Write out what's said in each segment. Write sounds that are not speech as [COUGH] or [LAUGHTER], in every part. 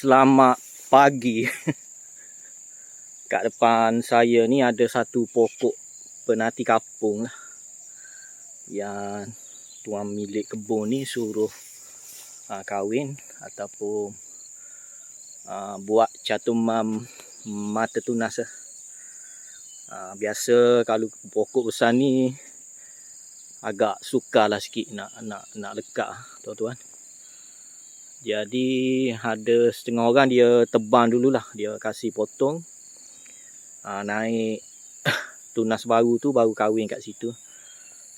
Selamat pagi. Kat depan saya ni ada satu pokok penati kapung lah. Yang tuan milik kebun ni suruh uh, kahwin ataupun uh, buat catumam mata tunas lah. Uh, biasa kalau pokok besar ni agak sukar lah sikit nak nak nak lekat tuan-tuan. Jadi ada setengah orang dia tebang dululah. Dia kasih potong. Uh, naik [COUGHS] tunas baru tu baru kahwin kat situ.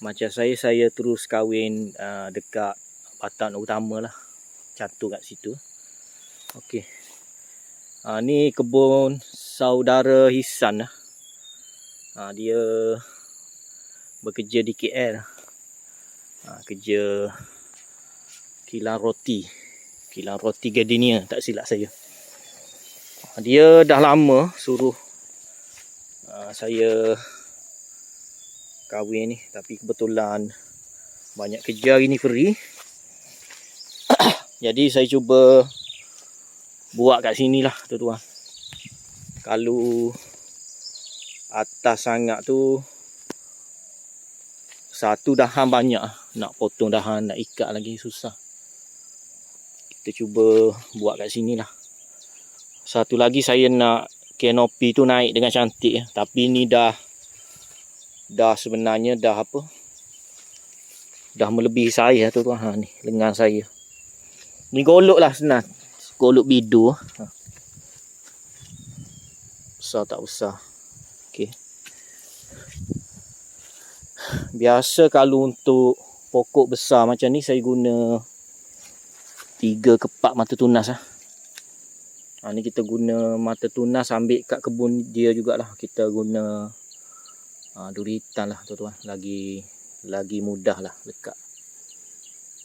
Macam saya, saya terus kahwin uh, dekat batang utama lah. Catur kat situ. Okey. Uh, ni kebun saudara Hisan lah. Uh, dia bekerja di KL. Uh, kerja kilang roti kilang roti gardenia tak silap saya. Dia dah lama suruh uh, saya kahwin ni. Tapi kebetulan banyak kerja hari ni free. [COUGHS] Jadi saya cuba buat kat sini lah tuan-tuan. Kalau atas sangat tu satu dahan banyak. Nak potong dahan nak ikat lagi susah kita cuba buat kat sini lah. Satu lagi saya nak kanopi tu naik dengan cantik. Tapi ni dah dah sebenarnya dah apa? Dah melebihi saya tu tuan. Ha, ni lengan saya. Ni golok lah senang golok bidu. Ha. besar tak besar? Ok biasa kalau untuk pokok besar macam ni saya guna tiga kepak mata tunas lah. Ha, ni kita guna mata tunas ambil kat kebun dia jugalah. Kita guna ha, duri hitam lah tuan-tuan. Lagi lagi mudah lah lekat.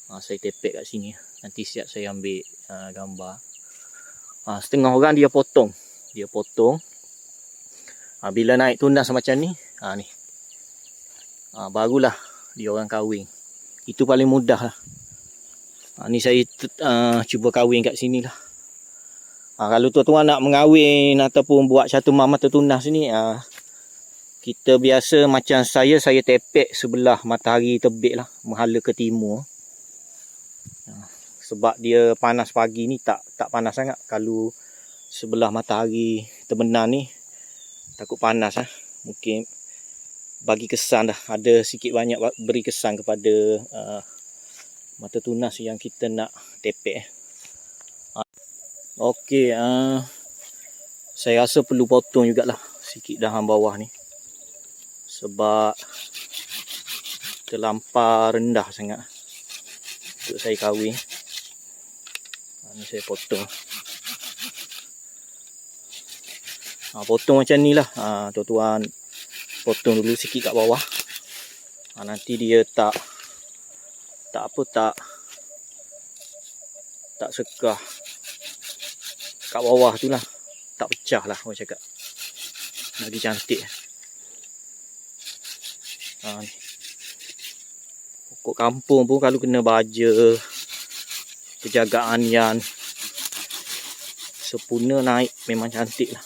Ha, saya tepek kat sini. Nanti siap saya ambil ha, gambar. Ha, setengah orang dia potong. Dia potong. Ha, bila naik tunas macam ni. Ha, ni. Ha, barulah dia orang kahwin. Itu paling mudah lah. Ha, ni saya uh, cuba kahwin kat sini lah. Ha, kalau tuan-tuan nak mengahwin ataupun buat satu mama tertunas ni, uh, kita biasa macam saya, saya tepek sebelah matahari terbit lah. Menghala ke timur. Uh, sebab dia panas pagi ni tak tak panas sangat. Kalau sebelah matahari terbenam ni, takut panas lah. Mungkin bagi kesan dah. Ada sikit banyak beri kesan kepada... Uh, mata tunas yang kita nak tepek ha. Okey, uh, saya rasa perlu potong jugalah sikit dahan bawah ni. Sebab terlampau rendah sangat untuk saya kahwin. Ha, ni saya potong. Ha, potong macam ni lah. Ha, tuan-tuan potong dulu sikit kat bawah. Ha, nanti dia tak tak apa tak. Tak sekah kat bawah tu lah. Tak pecah lah orang cakap. Lagi cantik. Ha, pokok kampung pun kalau kena baja penjagaan yang sepuna naik memang cantik lah.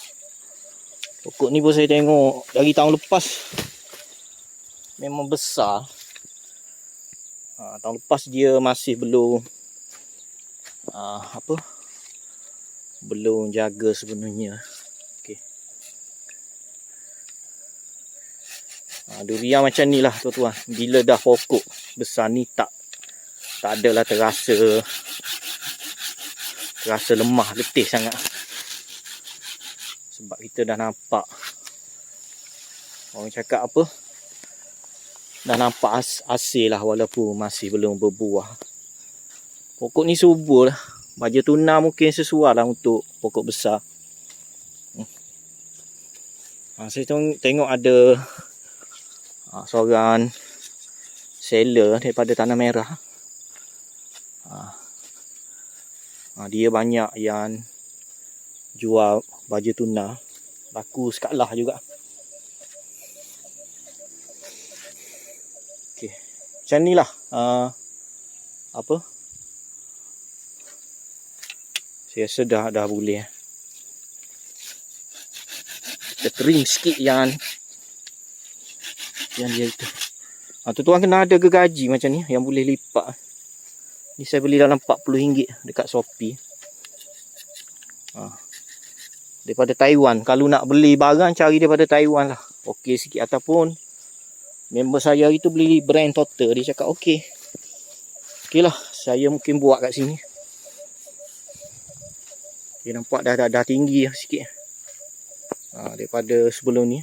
Pokok ni pun saya tengok dari tahun lepas. Memang besar Ha, tahun lepas dia masih belum uh, apa belum jaga sebenarnya. Okey. Ha, durian macam ni lah tuan-tuan. Bila dah pokok besar ni tak tak adalah terasa terasa lemah, letih sangat. Sebab kita dah nampak orang cakap apa? Dah nampak as hasil lah walaupun masih belum berbuah. Pokok ni subur lah. Baja tuna mungkin sesuai lah untuk pokok besar. Ha, saya tengok ada ha, seorang seller daripada Tanah Merah. Ha. Ha, dia banyak yang jual baju tuna. Laku sekalah juga. Macam ni lah uh, apa Saya rasa dah, dah boleh. eh. Kita trim sikit yang yang dia itu. Ha, tu tuan kena ada gergaji macam ni yang boleh lipat. Ni saya beli dalam RM40 dekat Shopee. Ha. Daripada Taiwan. Kalau nak beli barang cari daripada Taiwan lah. Okey sikit ataupun member saya itu beli brand total dia cakap okey. Lah saya mungkin buat kat sini. Dia nampak dah dah, dah tinggi lah sikit. Ha, daripada sebelum ni.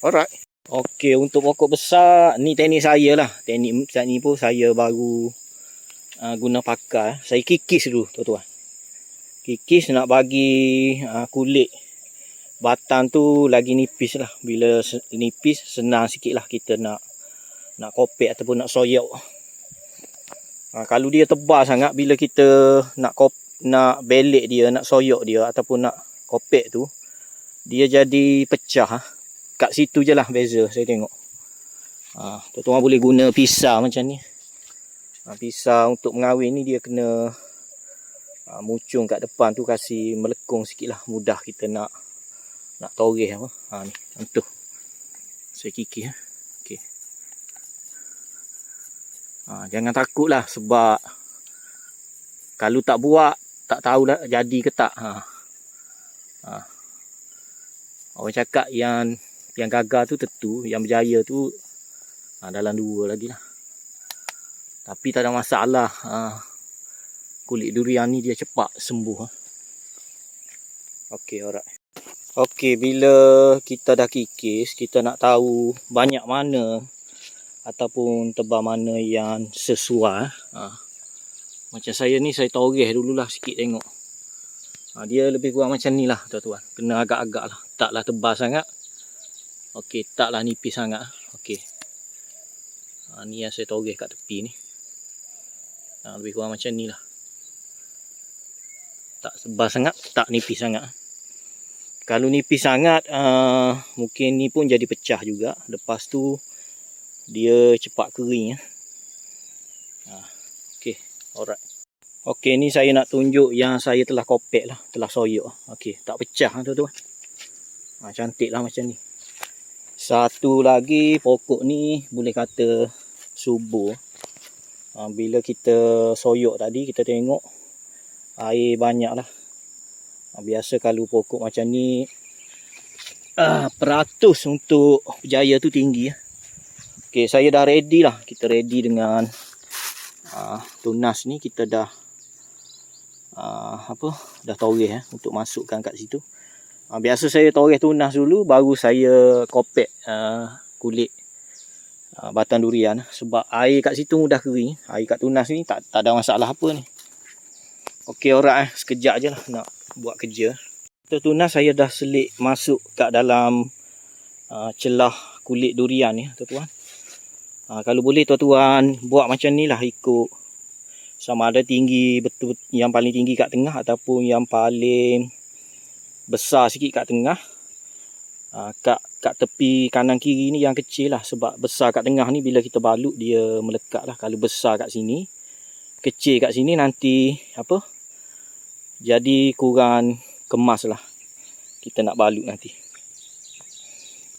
Alright. Okey untuk pokok besar ni teknik saya lah. Teknik saat ni pun saya baru uh, guna pakai. Saya kikis dulu tuan-tuan. Kikis nak bagi uh, kulit batang tu lagi nipis lah. Bila nipis senang sikit lah kita nak nak kopek ataupun nak soyok. Ha, kalau dia tebal sangat bila kita nak kop, nak belik dia, nak soyok dia ataupun nak kopek tu dia jadi pecah. ha. Kat situ je lah beza saya tengok. Ha, tuan-tuan boleh guna pisau macam ni. Ha, pisau untuk mengawin ni dia kena ha, mucung kat depan tu kasih melekung sikit lah. Mudah kita nak nak toreh apa. Ha, ni, contoh. Saya kikis. Ha. Okay. Ha, jangan takut lah sebab kalau tak buat tak tahulah jadi ke tak. Ha. Ha. Orang cakap yang yang gagal tu tentu, yang berjaya tu ha, dalam dua lagi lah. Tapi tak ada masalah. Ha, kulit durian ni dia cepat sembuh. Ha. Okey, alright. Okey, bila kita dah kikis, kita nak tahu banyak mana ataupun tebal mana yang sesuai. Ha. Macam saya ni, saya toreh dululah sikit tengok. Ha, dia lebih kurang macam ni lah tuan-tuan. Kena agak-agak lah. Taklah tebal sangat. Okey, taklah nipis sangat. Okey. Ha, ni yang saya toreh kat tepi ni. Ha, lebih kurang macam ni lah. Tak tebal sangat, tak nipis sangat. Kalau nipis sangat, uh, mungkin ni pun jadi pecah juga. Lepas tu, dia cepat kering. Ya. Ha, Okey, alright. Okey, ni saya nak tunjuk yang saya telah kopek lah. Telah soyok. Okey, tak pecah lah tuan-tuan. Ha, cantik lah macam ni. Satu lagi pokok ni boleh kata subur. Ha, bila kita soyok tadi kita tengok air banyak lah. Biasa kalau pokok macam ni ah, peratus untuk berjaya tu tinggi. ya. Okey, saya dah ready lah. Kita ready dengan ah, tunas ni kita dah ah, apa dah toreh eh, untuk masukkan kat situ. Ha, biasa saya toreh tunas dulu baru saya kopek uh, kulit uh, batang durian sebab air kat situ mudah kering. Air kat tunas ni tak tak ada masalah apa ni. Okey alright eh. sekejap je lah nak buat kerja. Kita tunas saya dah selit masuk kat dalam uh, celah kulit durian ni tuan-tuan. Ha, kalau boleh tuan-tuan buat macam ni lah ikut sama ada tinggi betul yang paling tinggi kat tengah ataupun yang paling besar sikit kat tengah. Ha, kat kat tepi kanan kiri ni yang kecil lah sebab besar kat tengah ni bila kita balut dia melekat lah. Kalau besar kat sini, kecil kat sini nanti apa? Jadi kurang kemas lah. Kita nak balut nanti.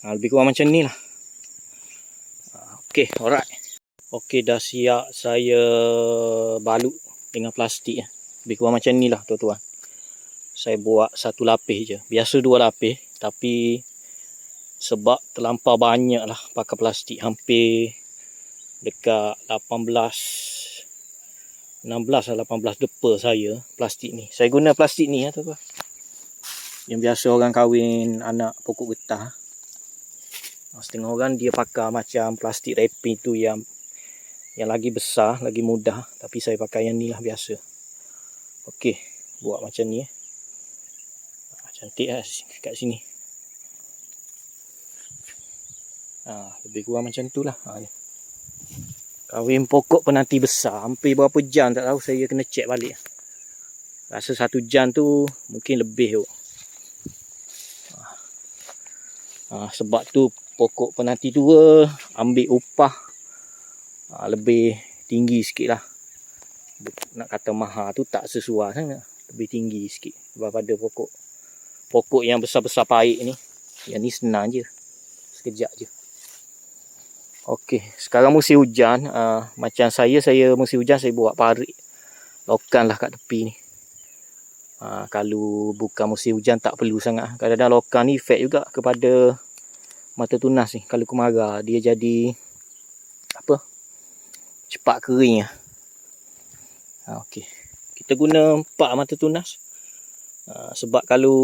Ha, lebih kurang macam ni lah. Ha, okay, alright. Okay, dah siap saya balut dengan plastik. eh. Lebih kurang macam ni lah tuan-tuan saya buat satu lapis je. Biasa dua lapis tapi sebab terlampau banyak lah pakai plastik hampir dekat 18 16 atau 18 depa saya plastik ni. Saya guna plastik ni ya tuan-tuan. Yang biasa orang kahwin anak pokok getah. Ah, Setengah orang dia pakai macam plastik wrapping tu yang yang lagi besar, lagi mudah. Tapi saya pakai yang ni lah biasa. Okey, buat macam ni eh. Cantik lah kat sini. Ha, lebih kurang macam tu lah. Ha, ni. Kahwin pokok penanti besar. Hampir berapa jam tak tahu saya kena check balik. Rasa satu jam tu mungkin lebih tu. Ha, sebab tu pokok penanti tua ambil upah ha, lebih tinggi sikit lah. Nak kata mahal tu tak sesuai sangat. lebih tinggi sikit daripada pokok pokok yang besar-besar paik ni. Yang ni senang je. Sekejap je. Okey, sekarang musim hujan. Uh, macam saya, saya musim hujan saya buat parit. Lokan lah kat tepi ni. Uh, kalau bukan musim hujan tak perlu sangat. Kadang-kadang lokan ni efek juga kepada mata tunas ni. Kalau kemarau dia jadi apa? Cepat kering lah. Uh, Okey. Kita guna empat mata tunas. Uh, sebab kalau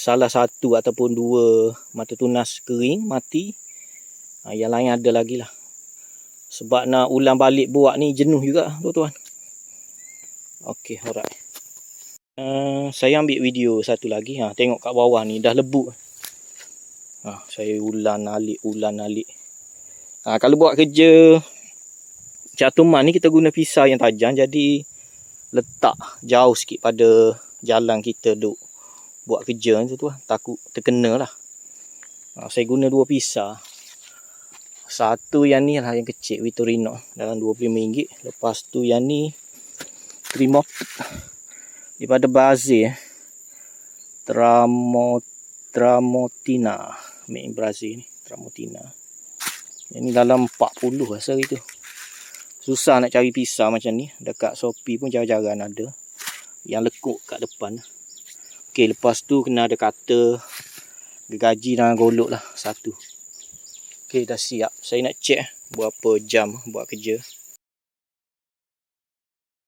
salah satu ataupun dua mata tunas kering, mati, Ha, yang lain ada lagi lah. Sebab nak ulang balik buat ni jenuh juga tuan-tuan. Okey, alright. Uh, saya ambil video satu lagi. Ha, tengok kat bawah ni dah lebu. Ha, saya ulan alik, ulan alik. Ha, kalau buat kerja catuman ni kita guna pisau yang tajam. Jadi letak jauh sikit pada jalan kita duk buat kerja tu Takut terkena lah. Ha, saya guna dua pisau. Satu yang ni lah yang kecil Vitorino dalam RM25. Lepas tu yang ni Trimot daripada Brazil. Eh. Tramo Tramotina made in Brazil ni, Tramotina. Yang ni dalam 40 rasa itu. Susah nak cari pisau macam ni. Dekat Shopee pun jarang-jarang ada. Yang lekuk kat depan. Okey, lepas tu kena ada kata gaji dan golok lah satu. Okey, dah siap. Saya nak check berapa jam buat kerja.